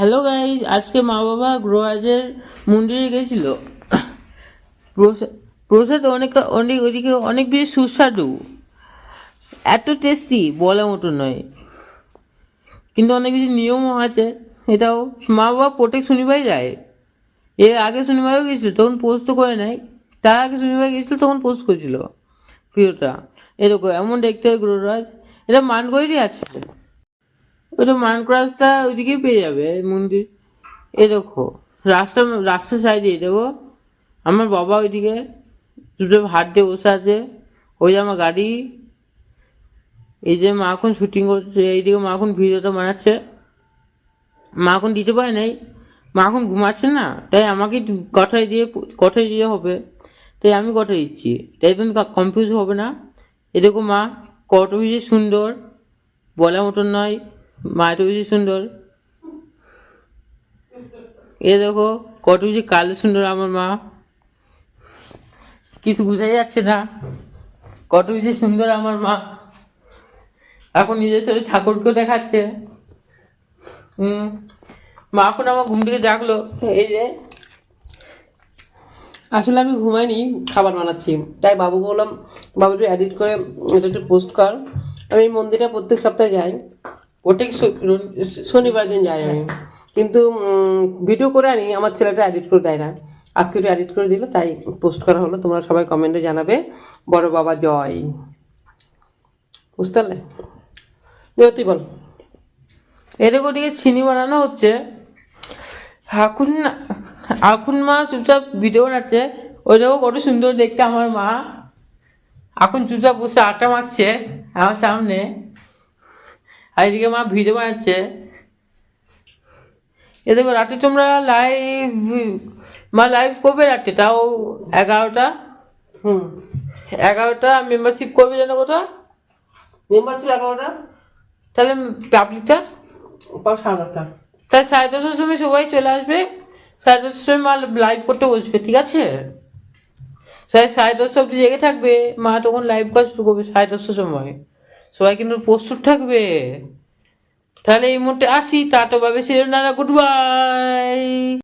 Hello guys আজকে মা বাবা গ্রোয়াজের মন্দিরে গেছিল। প্রসা- প্রসাদ অনেক অনেক ওইদিকে অনেক বেশি সুস্বাদু। এত টেস্টি বলার মতো নয়। কিন্তু অনেক কিছু নিয়মও আছে। এটাও মা বাবা প্রত্যেক শনিবার যায়। এর আগে শনিবারও গেছিল, তখন পোস্ট করে নাই। তার আগে শনিবার গেছিল, তখন পোস্ট করেছিল। ভিডিওটা এরকম এমন দেখতে হয় গ্রোরাজ এটা মানগড়েরই আছে। ওটা রাস্তা ওইদিকেই পেয়ে যাবে, মন্দির। এ দেখো, রাস্তা, রাস্তার সাইডে দেখো। আমার বাবা ওইদিকে দুটো হাত দিয়ে বসে আছে। ওই যে আমার গাড়ি। এই যে মা এখন শুটিং করছে, এইদিকে মা এখন ভিডিওটা বানাচ্ছে। মা এখন দিতে পারে নাই। মা এখন ঘুমাচ্ছে না, তাই আমাকে কথায় দিয়ে কথায় দিয়ে হবে। তাই আমি কথা দিচ্ছি। তাই তুমি কনফিউজ হবে না। এরকম মা কত সুন্দর। বলার মতন নয়। মা এত বেশি সুন্দর। এ দেখো, কত বেশি কালো সুন্দর আমার মা। কিছু বোঝাই যাচ্ছে না। কত বেশি সুন্দর আমার মা। এখন নিজের সাথে ঠাকুরকেও দেখাচ্ছে। হুম। মা এখন আমার ঘুম থেকে জাগলো। এই যে। আসলে আমি ঘুমাইনি, খাবার বানাচ্ছি। তাই বাবুকে বললাম, বাবু একটু এডিট করে এটা একটু পোস্ট কর। আমি মন্দিরে প্রত্যেক সপ্তাহে যাই। রন- শনিবার দিন যাই আমি। কিন্তু ভিডিও করে আনি, আমার ছেলেটা এডিট করে দেয় না। আজকে একটু এডিট করে দিল, তাই পোস্ট করা হলো। তোমরা সবাই কমেন্টে জানাবে। বড় বাবা জয়। বুঝতে পারলে? তুই বল। এরকম ওদিকে চিনি বানানো হচ্ছে। এখন এখন মা চুপচাপ ভিডিও বানাচ্ছে। ওই দেখো কত সুন্দর দেখতে আমার মা। এখন চুপচাপ বসে আটা মাখছে আমার সামনে। আর এদিকে মা ভিডিও বানাচ্ছে। এ দেখো রাতে তোমরা লাইভ মা লাইভ করবে রাতে তাও এগারোটা? হুম। এগারোটা মেম্বারশিপ করবে জানো কোথা মেম্বারশিপ এগারোটা? তাহলে পাবলিকটা সাড়ে দশটা। তাই সাড়ে দশটার সময় সবাই চলে আসবে। সাড়ে দশটার সময় মা লাইভ করতে বসবে ঠিক আছে? সাড়ে সাড়ে দশটা অব্দি জেগে থাকবে মা তখন লাইভ কাজ শুরু করবে সাড়ে দশটার সময়। সবাই কিন্তু প্রস্তুত থাকবে। তাহলে এই মুহূর্তে আসি টাটা বাবে সে নানা গুড বাই